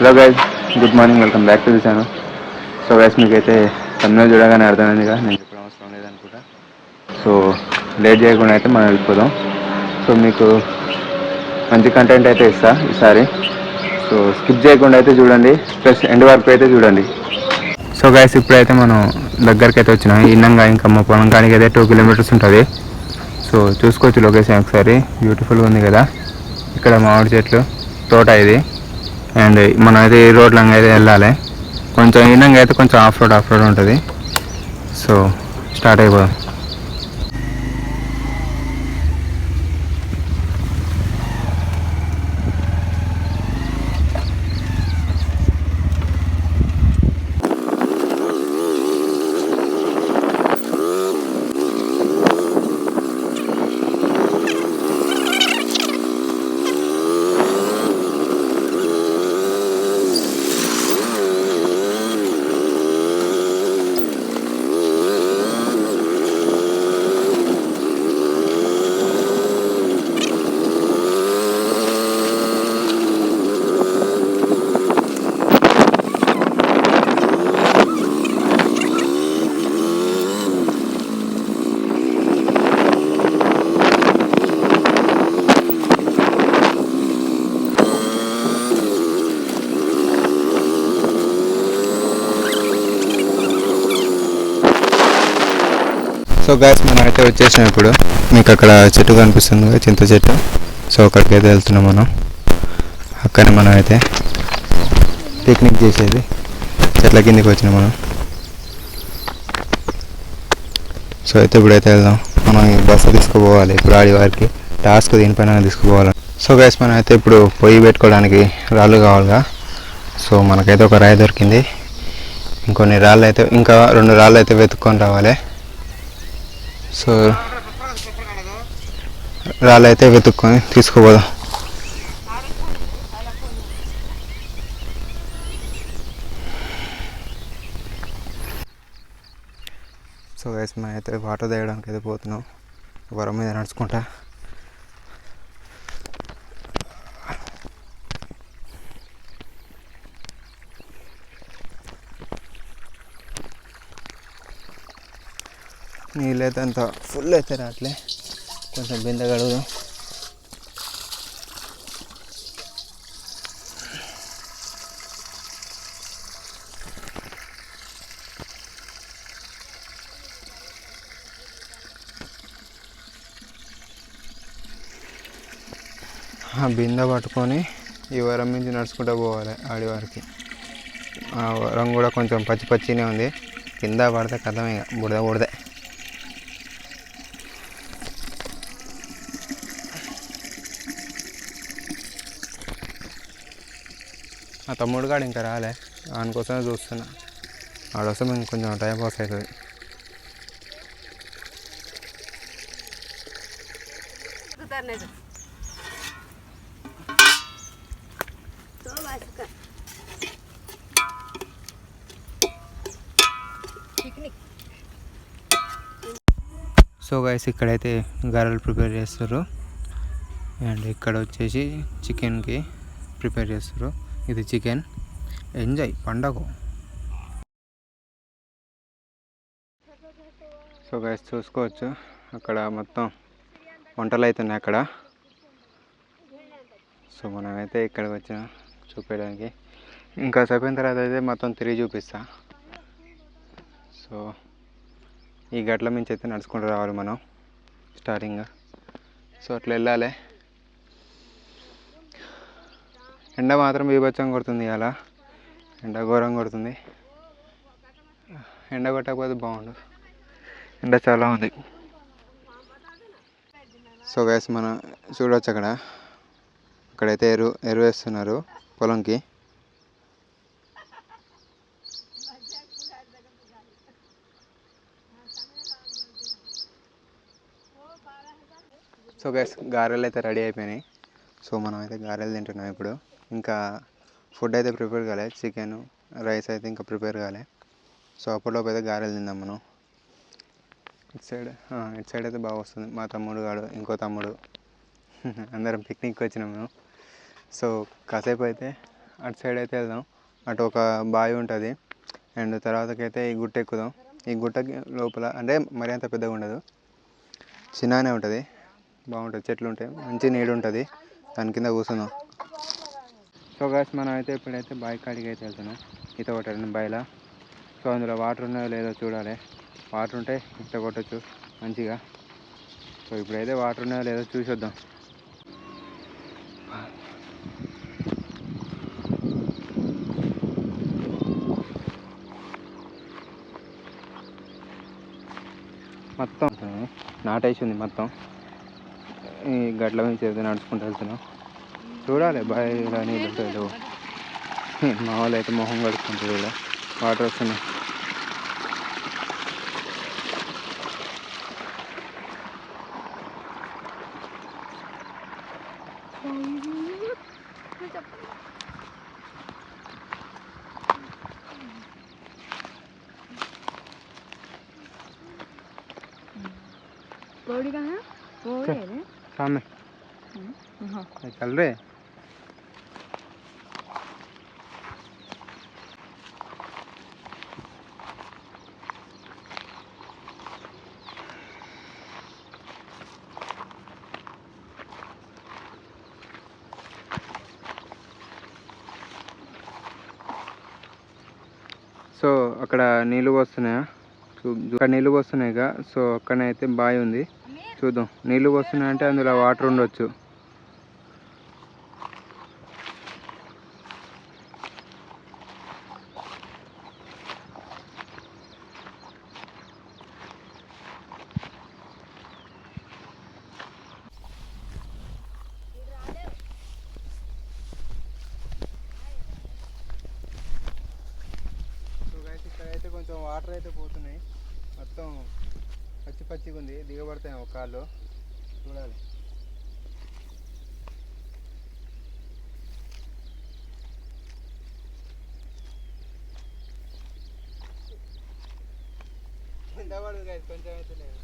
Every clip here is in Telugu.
Hello guys good morning welcome back to the channel so guys మీకైతే తమిళ చూడగానే అర్థమైందిగా నేను చెప్పడం అవసరం లేదనుకుంటా. సో లేట్ చేయకుండా అయితే మనం వెళ్ళిపోదాం. సో మీకు మంచి కంటెంట్ అయితే ఇస్తా ఈసారి. సో స్కిప్ చేయకుండా అయితే చూడండి ప్లస్ ఎండ్ వరకు అయితే చూడండి. సో గైస్ ఇప్పుడైతే మనం దగ్గరికి అయితే వచ్చినాం. ఇన్నంగా ఇంకా మా పొలం అయితే టూ కిలోమీటర్స్ ఉంటుంది. సో చూసుకోవచ్చు లొకేషన్ ఒకసారి. బ్యూటిఫుల్గా ఉంది కదా. ఇక్కడ మామిడి చెట్లు తోట ఇది. అండ్ మనం అయితే ఈ రోడ్లంగా అయితే వెళ్ళాలి. కొంచెం ఇన్నంగా అయితే కొంచెం ఆఫ్ రోడ్ ఆఫ్ రోడ్ ఉంటుంది. సో స్టార్ట్ అయిపోదాం. సో గాయస్ మనం అయితే వచ్చేసినాం ఇప్పుడు. మీకు అక్కడ చెట్టు కనిపిస్తుంది చింత చెట్టు. సో అక్కడికి అయితే వెళ్తున్నాం మనం. అక్కడనే మనం అయితే పిక్నిక్ చేసేది. చెట్ల కిందకి వచ్చినాం మనం. సో అయితే ఇప్పుడైతే వెళ్దాం. మనం ఈ బస్సు తీసుకుపోవాలి. ఇప్పుడు ఆడి వారికి టాస్క్ దీనిపైన తీసుకుపోవాలి. సో గ్యాస్ మనం అయితే ఇప్పుడు పొయ్యి పెట్టుకోవడానికి రాళ్ళు కావాలిగా. సో మనకైతే ఒక రాయి దొరికింది. ఇంకొన్ని రాళ్ళు అయితే ఇంకా రెండు రాళ్ళు అయితే వెతుక్కొని రావాలి. సో రాళ్ళు అయితే వెతుక్కొని తీసుకుపోదాం. సో గైస్ మనం అయితే వాటర్ తేయడానికి అయితే పోతున్నాం. వరం మీద నడుచుకుంటా. నీళ్ళు అయితే అంత ఫుల్ అయితే రాట్లే. కొంచెం బిందె కడుగుదాం. ఆ బిందె పట్టుకొని ఈ వరం నుంచి నడుచుకుంటూ పోవాలి ఆడివారికి. ఆ వరం కూడా కొంచెం పచ్చి పచ్చినే ఉంది. కింద పడితే కథమే బుడద బుడద ఆ తమ్ముడు కాడు ఇంకా రాలే. దానికోసమే చూస్తున్నా. ఆడొస్తే ఇంకొంచెం టైం పాస్ అవుతుంది. సో గైస్ ఇక్కడైతే గారెలు ప్రిపేర్ చేస్తారు అండ్ ఇక్కడ వచ్చేసి చికెన్కి ప్రిపేర్ చేస్తారు ఇది చికెన్. ఎంజాయ్ పండగ. సో గైస్ చూసుకోవచ్చు. అక్కడ మొత్తం వంటలు అవుతున్నాయి అక్కడ. సో మనమైతే ఇక్కడికి వచ్చిన చూపించడానికి ఇంకా చెప్పిన తర్వాత అయితే మొత్తం తిరిగి చూపిస్తా. సో ఈ గట్ల మించి అయితే నడుచుకుంటూ రావాలి మనం స్టార్టింగ్ సో అట్లా వెళ్ళాలి. ఎండ మాత్రం బీభత్సం కొడుతుంది అలా ఎండ ఘోరం కొడుతుంది. ఎండ కొట్టకపోతే బాగుండు. ఎండ చాలా ఉంది. సో గ్యాస్ మనం చూడవచ్చు అక్కడ. అక్కడైతే ఎరువు ఎరువు వేస్తున్నారు పొలంకి. సో గ్యాస్ గారెలు అయితే రెడీ అయిపోయినాయి. సో మనం అయితే గారెలు తింటున్నాం ఇప్పుడు. ఇంకా ఫుడ్ అయితే ప్రిపేర్ కాలే చికెన్ రైస్ అయితే ఇంకా ప్రిపేర్ కాలే. సో అప్పటిలోపు అయితే గారెలు తిందాం మనం. ఇటు సైడ్ ఇటు సైడ్ అయితే బాగా వస్తుంది. మా తమ్ముడు గాడు ఇంకో తమ్ముడు. అందరం పిక్నిక్కి వచ్చినాం మేము. సో కాసేపు అయితే అటు సైడ్ అయితే వెళ్దాం. అటు ఒక బావి ఉంటుంది. అండ్ తర్వాతకైతే ఈ గుట్ట ఎక్కుదాం. ఈ గుట్టకి లోపల అంటే మరీ అంత పెద్దగా ఉండదు. చిన్నగానే ఉంటుంది. బాగుంటుంది. చెట్లు ఉంటాయి. మంచి నీడు ఉంటుంది. దాని కింద కూర్చుందాం. సో గాయస్ మనం అయితే ఇప్పుడైతే బావి కాడికి అయితే వెళ్తున్నాం. ఈత కొట్టడం బావిలో సో అందులో వాటర్ ఉన్నాయో లేదో చూడాలి. వాటర్ ఉంటే ఈత కొట్టచ్చు మంచిగా. సో ఇప్పుడైతే వాటర్ ఉన్నాయో లేదో చూసి వద్దాం మొత్తం నాటేసి ఉంది మొత్తం. ఈ గట్ల నుంచి ఏదో నడుచుకుంటూ వెళ్తున్నాం. చూడాలి బాగా నీళ్ళు ఉంటాయి లేవో. మా వాళ్ళు అయితే మొహం కడుక్కుంటారు ఇలా వాటర్ వస్తున్నాయి बॉडी कहाँ है वो क्या? है ना सामने हाँ चल रहे అక్కడ నీళ్ళు పోస్తున్నాయా? అక్కడ నీళ్ళు పోస్తున్నాయిగా సో అక్కడనే అయితే బావి ఉంది. చూద్దాం. నీళ్ళు పోస్తున్నాయంటే అందులో వాటర్ ఉండొచ్చు సో గైస్ ఇక్కడైతే కొంచెం వాటర్ అయితే పోతున్నాయి మొత్తం పచ్చి పచ్చిగా ఉంది దిగబడతాయి ఒక కాళ్ళు. చూడాలి దిగబడదు guys, కొంచెం అయితే లేదు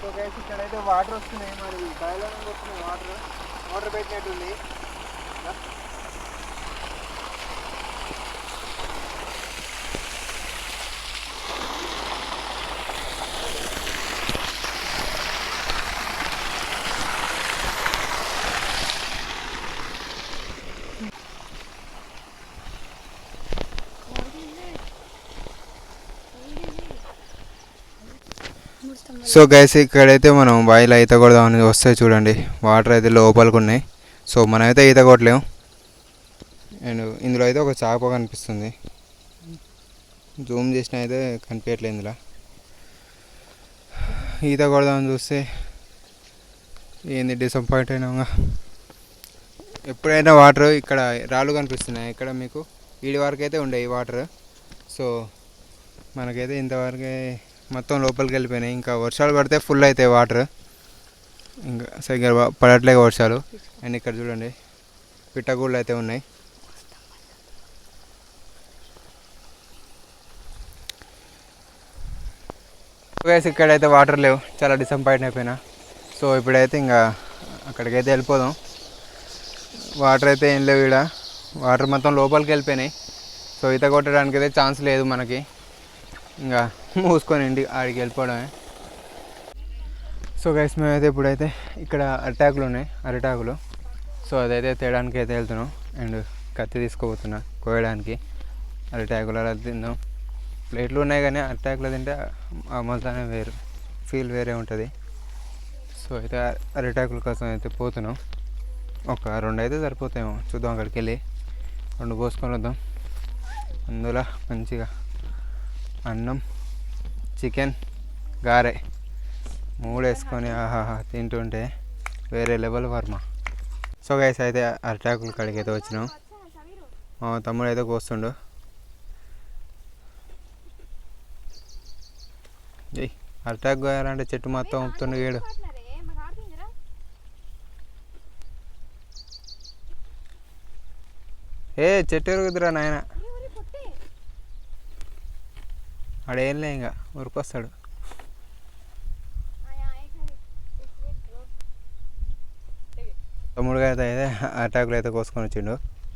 సో గైస్ ఇక్కడైతే వాటర్ వస్తున్నాయి మరి. బాయిలో వస్తున్నాయి వాటర్ వాటర్ పెట్టినట్టుంది దా. సో గైస్ ఇక్కడైతే మనం బాయిలో ఈత కొడదామని వస్తే చూడండి. వాటర్ అయితే లోపలికి ఉన్నాయి. సో మనమైతే ఈత కొట్టలేము అండ్ ఇందులో అయితే ఒక చేప కనిపిస్తుంది. జూమ్ చేసిన అయితే కనిపించట్లేదు ఇందులో. ఈత కొడదామని చూస్తే ఏంది డిసప్పాయింట్ అయినా ఎప్పుడైనా వాటర్ ఇక్కడ రాళ్ళు కనిపిస్తున్నాయి. ఇక్కడ మీకు వీడి వరకు అయితే ఉండే ఈ వాటర్. సో మనకైతే ఇంతవరకే మొత్తం లోపలికి వెళ్ళిపోయినాయి. ఇంకా వర్షాలు పడితే ఫుల్ అవుతాయి వాటర్ ఇంకా సరిగ్గా పడట్లేక వర్షాలు. అండ్ ఇక్కడ చూడండి పిట్టగూళ్ళు అయితే ఉన్నాయి. గైస్ ఇక్కడైతే వాటర్ లేవు. చాలా డిసప్పాయింట్ అయిపోయినా. సో ఇప్పుడైతే ఇంకా అక్కడికైతే వెళ్ళిపోదాం. వాటర్ అయితే ఏం లేవు ఇక్కడ వాటర్ మొత్తం లోపలికి వెళ్ళిపోయినాయి. సో ఈత కొట్టడానికి అయితే ఛాన్స్ లేదు మనకి. ఇంకా మూసుకొని ఇంటికి ఆడికి వెళ్ళిపోవడమే. సో గైస్ మేమైతే ఇప్పుడైతే ఇక్కడ అరిటాకులు ఉన్నాయి అరిటాకులు. సో అదైతే తేయడానికి అయితే వెళ్తున్నాం. అండ్ కత్తి తీసుకోబోతున్నా కోయడానికి. అరిటాకులు అలా తిందాం. ప్లేట్లు ఉన్నాయి కానీ అరిటాకులు తింటే ఆ మజానే వేరు ఫీల్ వేరే ఉంటుంది. సో అయితే అరిటాకుల కోసం అయితే పోతున్నాం. ఒక రెండు అయితే సరిపోతాయేమో. చూద్దాం అక్కడికి వెళ్ళి. రెండు పోసుకొని వద్దాం. అందులో మంచిగా అన్నం చికెన్ గారె మూడు వేసుకొని ఆహాహా తింటుంటే వేరే లెవెల్ వర్మ. సో గైస్ అయితే అరిటాకులు కడిగి అయితే వచ్చినాం. మా తమ్ముడు అయితే కోస్తుండు. జై అరటాకు గారంటే చెట్టు మొత్తం ఉంపుతుండు వీడు. ఏ చెట్టు ఎరుగుతురా నాయనా. ఆడేం ఇంకా ఉరికొస్తాడు తమ్ముడుగా అయితే అయితే అటాకులు అయితే కోసుకొని వచ్చిండు.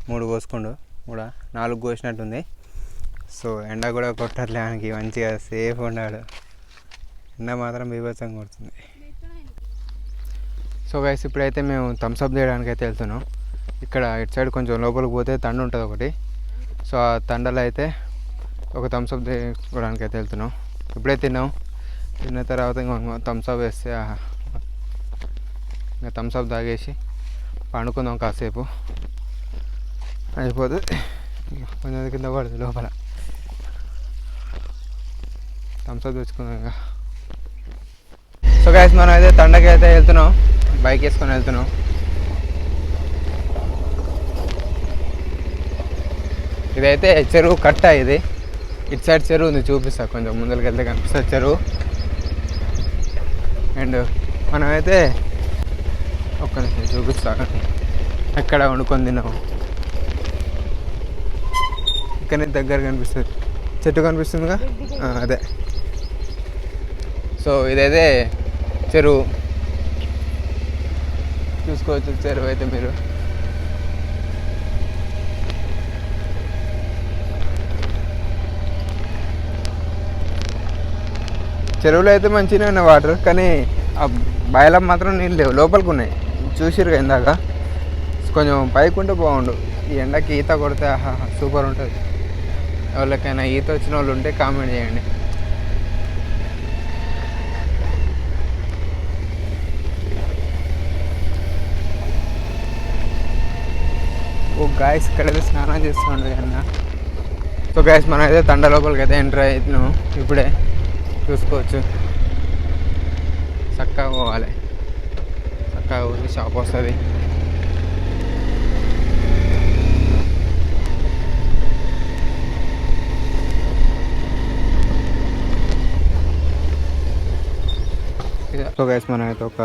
మూడు కోసుకుండు. కూడా నాలుగు కోసినట్టుంది. సో ఎండ కూడా కొట్టట్లే ఆయనకి. మంచిగా సేఫ్ ఉన్నాడు ఎండ మాత్రం బీభత్సంగా కొడుతుంది. సో గైస్ ఇప్పుడైతే మేము థమ్స్అప్ చేయడానికి అయితే వెళ్తున్నాం. ఇక్కడ ఇటు సైడ్ కొంచెం లోపలికి పోతే తండ ఉంటుంది ఒకటి. సో ఆ తండలో అయితే ఒక థమ్స్అప్ తీసుకోవడానికి అయితే వెళ్తున్నాం. ఇప్పుడే తిన్నాం. తిన్న తర్వాత ఇంకా థమ్స్అప్ వేస్తే ఇంకా థమ్స్అప్ తాగేసి పండుకుందాం కాసేపు. అయిపోతుంది కొంచెం కింద పడుతుంది లోపల. థమ్స్అప్ తెచ్చుకుందాం ఇంకా. సో గైస్ మనం అయితే తండకి అయితే వెళ్తున్నాం. బైక్ వేసుకొని వెళ్తున్నాం. ఇదైతే చెరువు కట్ట ఇది. ఇటు సైడ్ చెరువు ఉంది చూపిస్తా కొంచెం ముందరికి వెళ్తే కనిపిస్తుంది చెరువు. అండ్ మనమైతే ఒక్క నిమిషం చూపిస్తా. ఎక్కడ వండుకొని తిన్నాము ఇక్కడనే దగ్గర కనిపిస్తుంది. చెట్టు కనిపిస్తుందిగా? అదే. సో ఇదైతే చెరువు. చూసుకోవచ్చు చెరువు అయితే మీరు. చెరువులో అయితే మంచిగానే ఉన్నాయి వాటర్ కానీ ఆ బయలం మాత్రం నీళ్ళు లేవు. లోపలికి ఉన్నాయి. చూసిరుగా ఇందాక. కొంచెం పైకి ఉంటే బాగుండు. ఈ ఎండకి ఈత కొడితే ఆహా సూపర్ ఉంటుంది. ఎవరికైనా ఈత వచ్చిన వాళ్ళు ఉంటే కామెంట్ చేయండి. ఓ గాయస్ ఇక్కడైతే స్నానం చేస్తుండే అన్న సో గాయస్ మనం అయితే తండ లోపలికి అయితే ఎంటర్ అవుతున్నాం. ఇప్పుడే. చూసుకోవచ్చు చక్కగా పోవాలి చక్కగా పోతే షాప్ వస్తుంది సో గైస్ మనం అయితే ఒక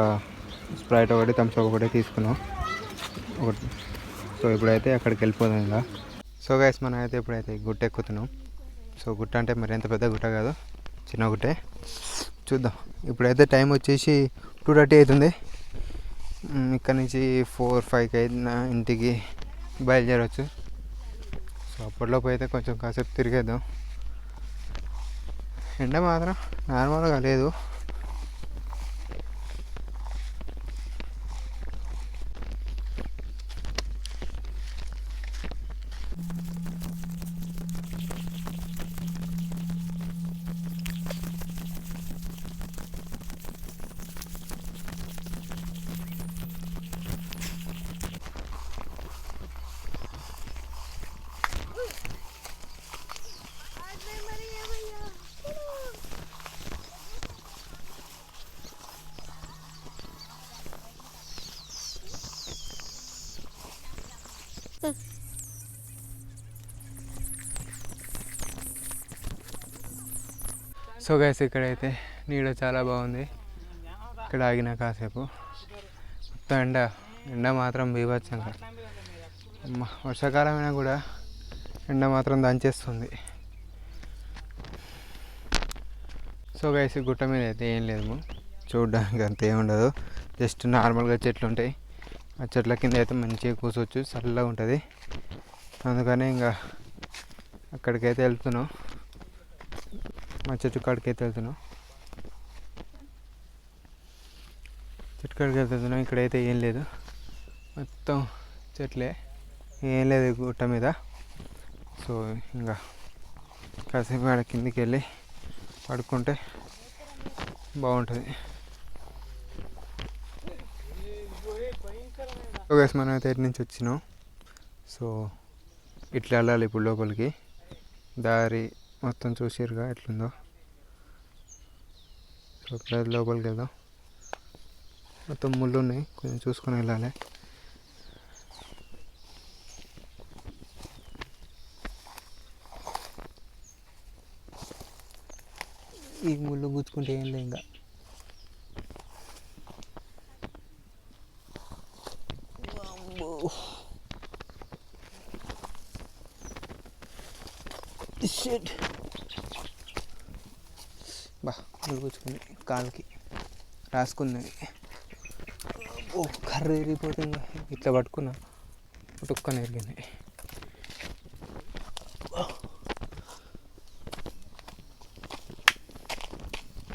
స్ప్రైట్ ఒకటి థమ్స్ ఒకటి తీసుకున్నాం ఒకటి సో ఇప్పుడైతే అక్కడికి వెళ్ళిపోదాం ఇంకా సో గైస్ మనం అయితే ఇప్పుడైతే గుట్ట ఎక్కుతున్నాం సో గుట్ట అంటే మరి ఎంత పెద్ద గుట్ట కాదు. చిన్న ఒకటే చూద్దాం. ఇప్పుడైతే టైం వచ్చేసి టూ థర్టీ అవుతుంది ఇక్కడ నుంచి ఫోర్ ఫైవ్కి అయిన ఇంటికి బయలుదేరవచ్చు సో అప్పట్లోపు అయితే కొంచెం కాసేపు తిరిగేద్దాం. ఎండ మాత్రం నార్మల్గా లేదు. సో గైస్ ఇక్కడైతే నీడ చాలా బాగుంది. ఇక్కడ ఆగిన కాసేపు. మొత్తం ఎండ ఎండ మాత్రం బీభత్సంగా. వర్షాకాలమైన కూడా ఎండ మాత్రం దంచేస్తుంది. సో గైస్ గుట్ట మీద అయితే ఏం లేదు. చూడడానికి అంత ఏమి ఉండదు. జస్ట్ నార్మల్గా చెట్లు ఉంటాయి. ఆ చెట్ల కింద అయితే మంచిగా కూర్చోవచ్చు. చల్లగా ఉంటుంది. అందుకని ఇంకా అక్కడికైతే వెళ్తున్నాం. మా చెట్టు కాడికి అయితే వెళ్తున్నాం. చెట్టు కాడికి అయితే వెళ్తున్నాం. ఇక్కడైతే ఏం లేదు. మొత్తం చెట్లే. ఏం లేదు గుట్ట మీద. సో ఇంకా కాసేపు ఆడ కిందికి వెళ్ళి పడుకుంటే బాగుంటుంది. ఓకే మనం అయితే ఇటు నుంచి వచ్చినాం? సో ఇట్లా వెళ్ళాలి ఇప్పుడు లోపలికి. దారి మొత్తం చూసిరుగా ఎట్లుందో. సో ఇప్పుడు లోపలికి వెళ్దాం. మొత్తం ముళ్ళు ఉన్నాయి కొంచెం చూసుకొని వెళ్ళాలి. ఈ ముళ్ళు గుచ్చుకుంటే ఏం లేదు ఇంకా. shit. కాలుకి రాసుకుంది ఓ కర్ర ఎరిగిపోతుంది ఇట్లా పట్టుకున్నా టుక్కన ఎరిగింది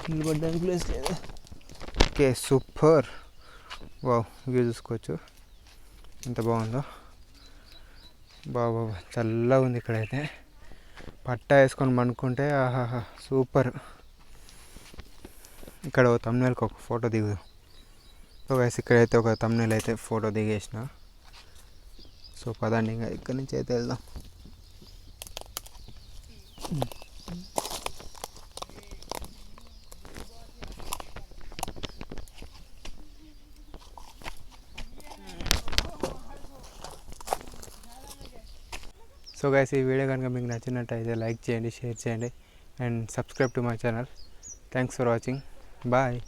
నిలబడ్డానికి ప్లేస్ లేదు? ఓకే సూపర్ వావ్ వ్యూ చూసుకోవచ్చు. ఎంత బాగుందో. బాబా చల్లగా ఉంది ఇక్కడైతే. పట్టా వేసుకొని పండుకుంటే ఆహాహా సూపర్ ఇక్కడ ఒక తమ్నేల్కి ఒక ఫోటో దిగుదాం సో గైస్ ఇక్కడైతే ఒక తమ్నేల్ అయితే ఫోటో దిగేసిన. సో పదండి ఇంకా ఇక్కడి నుంచి అయితే వెళ్దాం. సో గైస్ ఈ వీడియో కనుక మీకు నచ్చినట్టయితే లైక్ చేయండి షేర్ చేయండి and subscribe to my channel thanks for watching Bye.